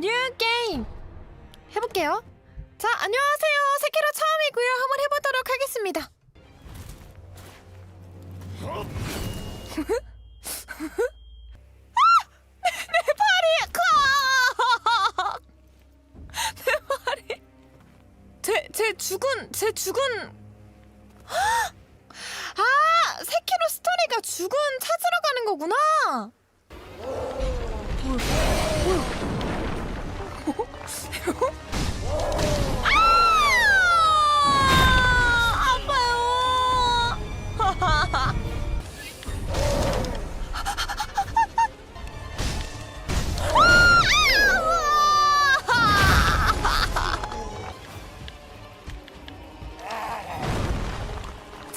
뉴 게임 해볼게요. 자, 안녕하세요. 세키로 처음이고요. 한번 해보도록 하겠습니다. 아! 내 발이 커! 내 발이 제, 제 죽은 제 죽은 아 세키로 스토리가 죽은 찾으러 가는 거구나.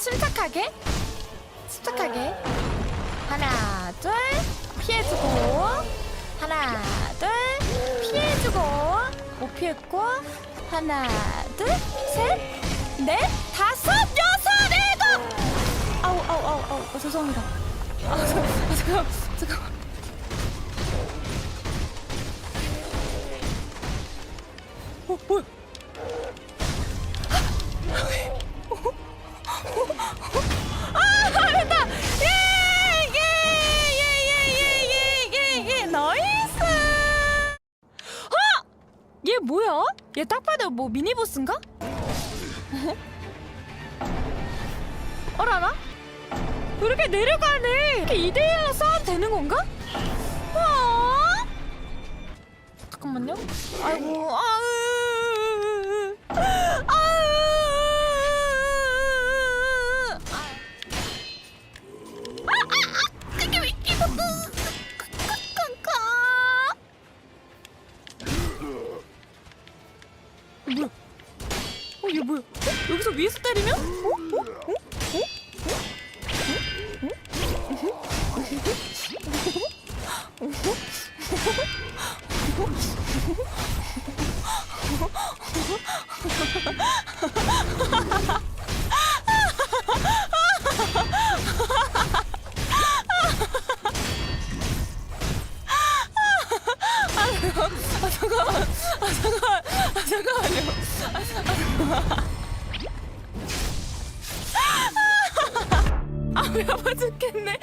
침착하게, 침착하게. 하나, 둘, 피해주고. 하나, 둘, 피해주고. 못 피했고. 하나, 둘, 셋, 넷, 다섯, 여섯, 일곱. 아우, 아우, 아우, 아우. 어, 죄송합니다. 아, 저, 아, 잠깐, 잠깐. 나이스. 어? 얘 뭐야? 얘 딱 봐도 뭐 미니보스인가? 어? 어라라? 이렇게 내려가네. 이렇게 2대1로 싸워도 되는 건가? 와. 잠깐만요. 아이고, 아으. 뭐야? 어, 얘 뭐야? 어? 여기서 위에서 때리면? 어? 어? 어? 어? 아 잠깐만, 아 잠깐만, 아 잠깐만요. 아, 왜 아파 죽겠네.